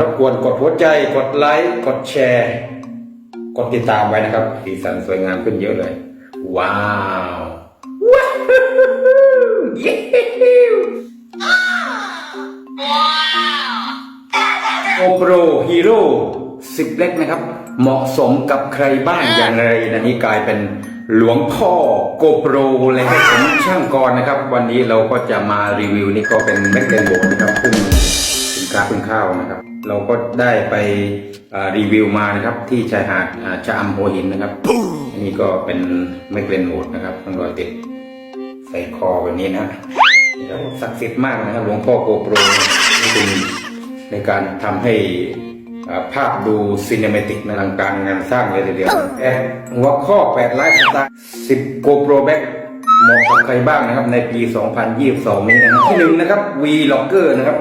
รบกวนกดหัวใจกดไลค์กดแชร์ กดติดตามไว้นะครับสีสันสวยงามขึ้นเยอะเลย ว้าวว้าวเย้โอโปรฮีโร่สิบเล็กนะครับ เหมาะสมกับใครบ้างอย่างไรนะนี่กลายเป็นหลวงพ่อโกโปรเลยครับผมช่างกรนะครับ วันนี้เราก็จะมารีวิวนี่ก็เป็นแมกเดนโบนะครับซึ่งสินค้าคุณข้าวนะครับ เราก็ได้ไปอ่ารีวิวมานะครับ ที่ชายหาดอ่าชะอำหัวหินนะครับอันนี้ก็เป็นแมกเลนโหมดนะครับต้องรอยติดใส่คอแบบนี้นะแล้วศักดิ์สิทธิ์มากนะครับ หลวงพ่อโกโปรนี่เป็นในการทำให้อ่าภาพดูซีนิเมติกในลังการงานสร้างเลยทีเดียวแอดหัวข้อ8ไลฟ์สไตล์10 GoPro Back เหมาะกับใครบ้างนะครับ ในปี 2022 นี้นะครับที่หนึ่งนะครับ V Logger นะครับ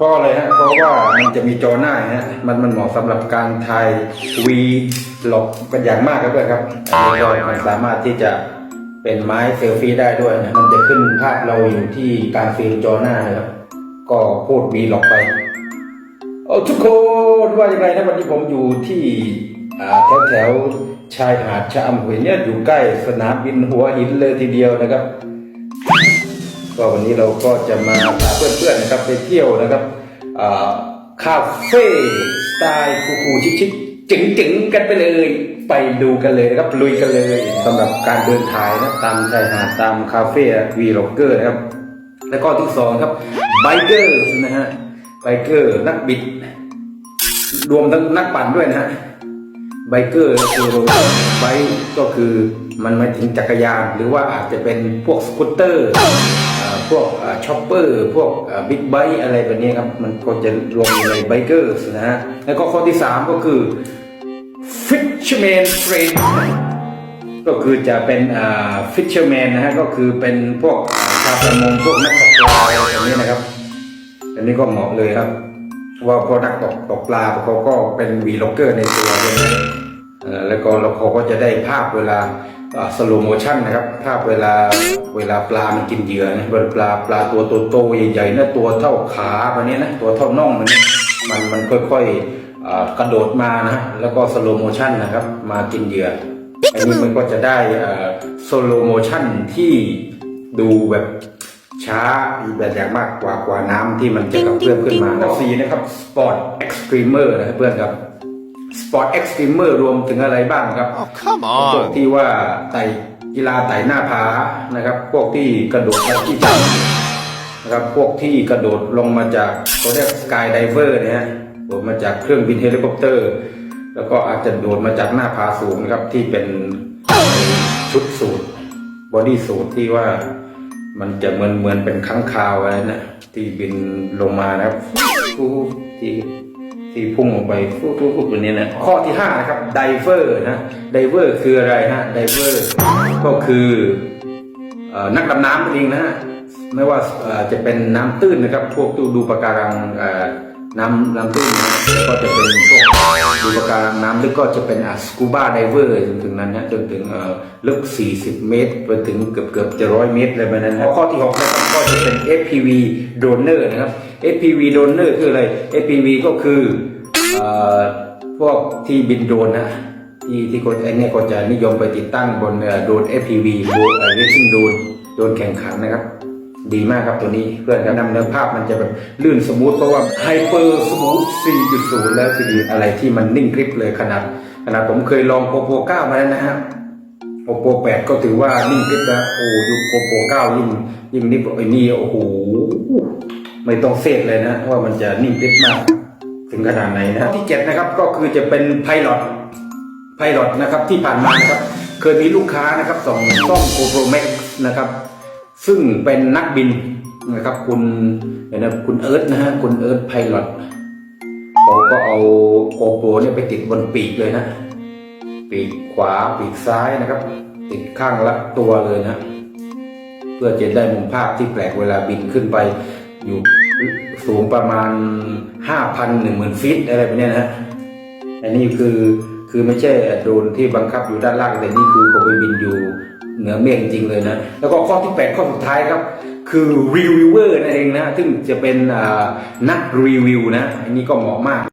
เพราะอะไรฮะเพราะว่ามันจะมีจอหน้าฮะมันมันเหมาะสำหรับการถ่าย V Log เป็นอย่างมากครับเพื่อนครับอันนี้ก็มันสามารถที่จะเป็นไม้เซลฟี่ได้ด้วยนะมันจะขึ้นภาพเราอยู่ที่การฟิล์มจอหน้านะครับก็พูด V Log ไปโอ้ทุกคนว่ายังไงนะวันนี้ผมอยู่ที่อ่าแถวแถวๆชายหาดชะอำหัวหินเนี่ยอยู่ใกล้สนามบินหัวหินเลยทีเดียวนะครับ ก็วันนี้เราก็จะมาพาเพื่อนๆนะครับไปเที่ยวนะครับคาเฟ่สไตล์คูลๆชิคๆเจ๋งๆกันไปเลยไปดูกันเลยนะครับลุยกันเลยสำหรับการเดินทางนะตามชายหาดตามคาเฟ่วีล็อกเกอร์นะครับ แล้วก็ที่สองครับไบเกอร์นะฮะไบเกอร์นักบิด รวมทั้งนักปั่นด้วยนะฮะ ไบเกอร์คือไบก็คือมันหมายถึงจักรยาน หรือว่าอาจจะเป็นพวกสกูตเตอร์พวกช็อปเปอร์ พวกบิ๊กไบค์อะไรแบบนี้ครับ มันก็จะรวมอยู่ในไบเกอร์นะฮะ แล้วก็ข้อที่สามก็คือ Fisherman Friend ก็คือจะเป็นอ่า Fisherman นะฮะ ก็คือเป็นพวกชาวประมงพวกนักตกปลาอะไรแบบนี้นะครับ อันนี้ก็เหมาะเลยครับ ว่าพอนักตกตกปลาเขาก็เป็นวีล็อกเกอร์ในตัวเลยนะเอ่อ แล้วก็เราเขาก็จะได้ภาพเวลาสโลโมชันนะครับ ภาพเวลาเวลาปลามันกินเหยื่อนะเวลาปลาปลาตัวโตๆใหญ่ๆนะตัวเท่าขาแบบนี้นะตัวเท่าน่องมันเนี่ยมันมันค่อยๆอ่ากระโดดมานะฮะแล้วก็สโลโมชันนะครับ มากินเหยื่ออันนี้มันก็จะได้สโลโมชันที่ดูแบบช้าแบบอย่างมากกว่ากว่าน้ำที่มันจะกระเพื่อมขึ้นมาข้อสี่นะครับ Sport Extremer นะครับเพื่อนครับ Sport Extremer รวมถึงอะไรบ้างครับ Oh, come พวก on. ที่ว่าไต่กีฬาไต่หน้าผานะครับ พวกที่กระโดดที่จับนะครับพวกที่กระโดดลงมาจากเขาเรียกสกายไดเวอร์เนี่ยฮะโดดมาจากเครื่องบินเฮลิคอปเตอร์ แล้วก็อาจจะโดดมาจากหน้าผาสูงนะครับที่เป็นชุดสูทบอดี้สูทที่ว่ามันจะเหมือนเหมือนเป็นค้างคาวอะไรนะที่บินลงมานะครับฟูที่ ที่พุ่งออกไปฟูฟูฟูแบบนี้นะข้อที่ห้านะครับไดเวอร์นะไดเวอร์คืออะไรฮะไดเวอร์ก็คือเอ่อนักดำน้ำนั่นเองนะฮะไม่ว่าเอ่อจะเป็นน้ำตื้นนะครับ พวกดูดูปะการังเอ่อน้ำน้ำตื้นนะก็จะเป็นพวกดูปะการังน้ำลึกก็จะเป็นสกูบ้าไดเวอร์จนถึงนั้นนะจนถึงเอ่อลึก 40 เมตรไปถึงเกือบเกือบจะร้อยเมตรเลยแบบนั้นนะข้อที่6นะครับก็จะเป็น FPV donor นะครับ FPV donor คืออะไร FPV ก็คืออพวกที่บินโดรนนะที่ที่คนไอ้เนี่ยก็จะนิยมไปติดตั้งบนเอ่อโดรน FPV โดรนเรซิ่งโดรนโดรนแข่งขันนะครับ ดีมากครับตัวนี้เพื่อนครับนำเนื้อภาพมันจะแบบลื่นสมูทเพราะว่าไฮเปอร์สมูท 4.0 แล้วทีเดีอะไรที่มันนิ่งกริบเลยขนาดขนาดผมเคยลองโ o โป9มาแล้วนะฮะโ o โป8ก็ถือว่านิ่งกริบนะโอ้ยุคโ o โป9ยิ่งยิ่งนี่ไอ้นี่โอ้โห ไม่ต้องเซตเลยนะว่ามันจะนิ่งกริบมาก ถึงขนาดไหนนะที่เจ็ดนะครับก็คือจะเป็นไพลอตไพลอตนะครับที่ผ่านมานะครับเคยมีลูกค้านะครับส่งกล้อง GoPro Max นะครับ ซึ่งเป็นนักบินนะครับ คุณนไหมคุณเอิร์ธนะฮะคุณเอิร์ธไพลอตเขาก็เอา GoPro เนี่ยไปติดบนปีกเลยนะ ปีกขวาปีกซ้ายนะครับ ติดข้างละตัวเลยนะ เพื่อจะได้มุมภาพที่แปลกเวลาบินขึ้นไปอยู่ สูงประมาณห้าพันหนึ่งหมื่นฟิตอะไรแบบนี้นะอันนี้คือคือไม่ใช่โดรนที่บังคับอยู่ด้านล่างแต่นี่คือเขาไปบินอยู่เหนือเมฆจริงเลยนะ แล้วก็ข้อที่ 8 ข้อสุดท้ายครับ คือรีวิวเวอร์นั่นเองนะ ซึ่งจะเป็นอ่านักรีวิวนะ อันนี้ก็เหมาะมาก